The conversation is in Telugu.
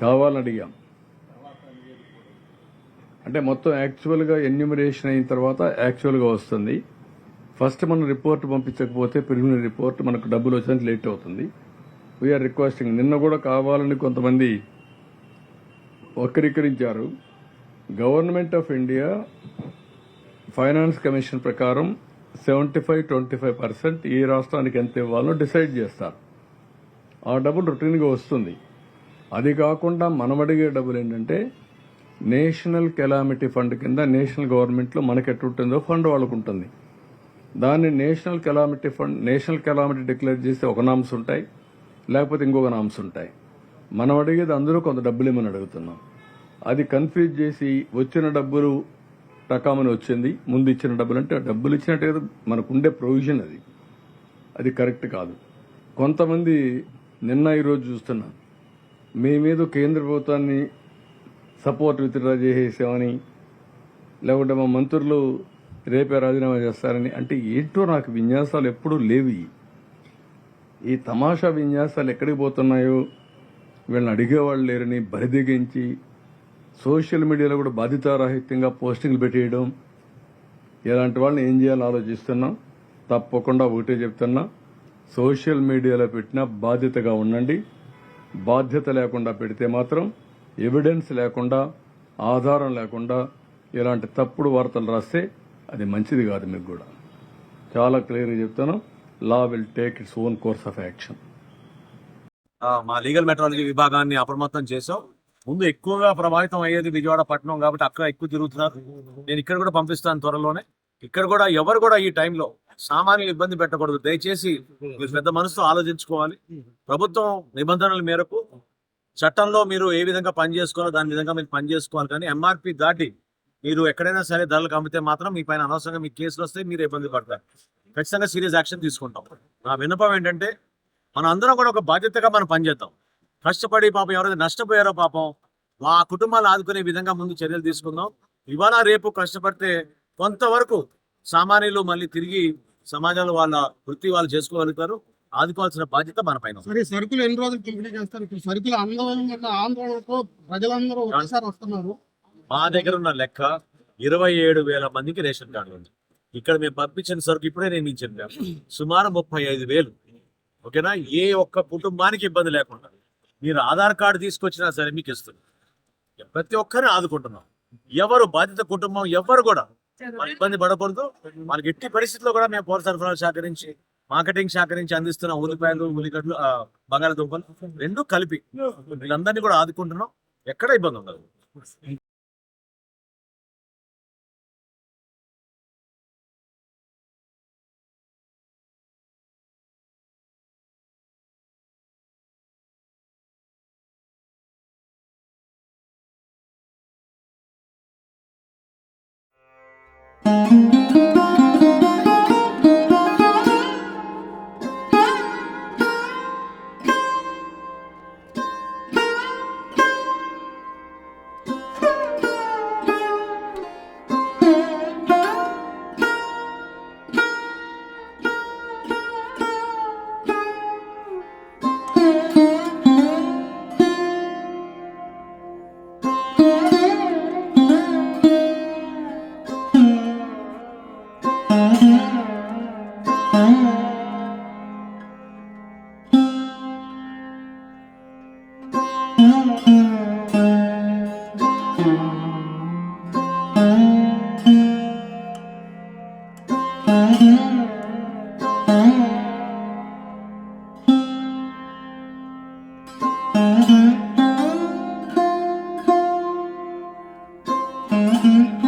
కావాలని అడిగాం. అంటే మొత్తం యాక్చువల్గా ఎన్యూమరేషన్ అయిన తర్వాత యాక్చువల్గా వస్తుంది. ఫస్ట్ మనం రిపోర్ట్ పంపించకపోతే ప్రిలిమినరీ రిపోర్ట్ మనకు డబ్బులు వచ్చేందుకు లేట్ అవుతుంది. వీఆర్ రిక్వెస్టింగ్ నిన్న కూడా కావాలని కొంతమంది వక్రీకరించారు. Government of India finance commission ప్రకారం seventy five twenty five percent ఏ రాష్ట్రానికి ఎంత ఇవ్వాలో డిసైడ్ చేస్తారు. ఆ డబ్బులు రొటీన్గా వస్తుంది. అది కాకుండా మనం అడిగే డబ్బులు ఏంటంటే నేషనల్ కెలామిటీ ఫండ్ కింద నేషనల్ గవర్నమెంట్లో మనకి ఎట్టుంటుందో ఫండ్ వాళ్ళకు ఉంటుంది దాన్ని national calamity fund national calamity declare చేస్తే ఒక నామ్స్ ఉంటాయి లేకపోతే ఇంకొక నామ్స్ ఉంటాయి మనం అడిగేది అందరూ కొంత డబ్బులు ఇమ్మని అడుగుతున్నాం. అది కన్ఫ్యూజ్ చేసి వచ్చిన డబ్బులు రకామని వచ్చింది ముందు ఇచ్చిన డబ్బులు అంటే ఆ డబ్బులు ఇచ్చినట్టు మనకుండే ప్రొవిజన్ అది. అది కరెక్ట్ కాదు. కొంతమంది నిన్న ఈరోజు చూస్తున్నాను మేమేదో కేంద్ర ప్రభుత్వాన్ని సపోర్ట్ విత్డ్రా చేసేసామని లేకుంటే మా మంత్రులు రేపే రాజీనామా చేస్తారని అంటే ఏంటో నాకు విన్యాసాలు ఎప్పుడూ లేవు ఈ. తమాషా విన్యాసాలు ఎక్కడికి పోతున్నాయో వీళ్ళని అడిగేవాళ్ళు లేరని బరిదిగించి సోషల్ మీడియాలో కూడా బాధితారాహిత్యంగా పోస్టింగ్లు పెట్టేయడం ఇలాంటి వాళ్ళని ఏం చేయాలో ఆలోచిస్తున్నాం తప్పకుండా ఒకటే చెప్తున్నా సోషల్ మీడియాలో పెట్టిన బాధ్యతగా ఉండండి. బాధ్యత లేకుండా పెడితే మాత్రం ఎవిడెన్స్ లేకుండా ఆధారం లేకుండా ఇలాంటి తప్పుడు వార్తలు రాస్తే అది మంచిది కాదు మీకు కూడా. చాలా క్లియర్గా చెప్తాను. Law will take its own course of action మా లీగల్ మెట్రాలజీ విభాగాన్ని అప్రమత్తం చేసాం ముందు ఎక్కువగా ప్రభావితం అయ్యేది విజయవాడ పట్టణం కాబట్టి అక్కడ ఎక్కువ తిరుగుతున్నారు. నేను ఇక్కడ కూడా పంపిస్తాను త్వరలోనే. ఇక్కడ కూడా ఎవరు కూడా ఈ టైంలో సామాన్యులు ఇబ్బంది పెట్టకూడదు. దయచేసి మీరు పెద్ద మనసుతో ఆలోచించుకోవాలి. ప్రభుత్వం నిబంధనల మేరకు చట్టంలో మీరు ఏ విధంగా పని చేసుకోవాలో దాని విధంగా మీరు పని చేసుకోవాలి. కానీ ఎంఆర్పి దాటి మీరు ఎక్కడైనా సరే ధరలకు అమ్మితే మాత్రం మీ పైన అనవసరంగా మీ కేసులు వస్తే మీరు ఇబ్బంది పడతారు. ఖచ్చితంగా సీరియస్ యాక్షన్ తీసుకుంటాం. నా విన్నపం ఏంటంటే మనం అందరం కూడా ఒక బాధ్యతగా మనం పనిచేద్దాం కష్టపడి పాపం ఎవరైతే నష్టపోయారో పాపం ఆ కుటుంబాలు ఆదుకునే విధంగా ముందు చర్యలు తీసుకుందాం. ఇవాళ రేపు కష్టపడితే కొంతవరకు సామాన్యులు మళ్ళీ తిరిగి సమాజంలో వాళ్ళ వృత్తి వాళ్ళు చేసుకోగలుగుతారు. ఆదుకోవాల్సిన బాధ్యత మన పైన. సరే సరుకులు ఎన్ని రోజులు పంపిణీ చేస్తారు? ఇప్పుడు సరుకులు ఆందోళన ఆందోళనతో ప్రజలందరూ ఒకసారి వస్తున్నారు. మా దగ్గర ఉన్న లెక్క ఇరవై ఏడు వేల మందికి రేషన్ కార్డు ఉంది. ఇక్కడ మేము పంపించిన సరుకు ఇప్పుడే నేను మీకు చెప్పాను సుమారు ముప్పై ఐదు వేలు. ఓకేనా? ఏ ఒక్క కుటుంబానికి ఇబ్బంది లేకుండా. మీరు ఆధార్ కార్డు తీసుకొచ్చినా సరే మీకు ఇస్తుంది. ప్రతి ఒక్కరిని ఆదుకుంటున్నాం. ఎవరు బాధిత కుటుంబం ఎవరు కూడా మన ఇబ్బంది పడకూడదు. మనకి ఎట్టి పరిస్థితుల్లో కూడా మేము పౌర సరఫరాల శాఖ నుంచి మార్కెటింగ్ శాఖ నుంచి అందిస్తున్న ఉల్లిపాయలు ఉల్లిగడ్డలు బంగాళదుంపలు రెండు కలిపి వీళ్ళందరినీ కూడా ఆదుకుంటున్నాం. ఎక్కడ ఇబ్బంది ఉండదు. Mm-hmm.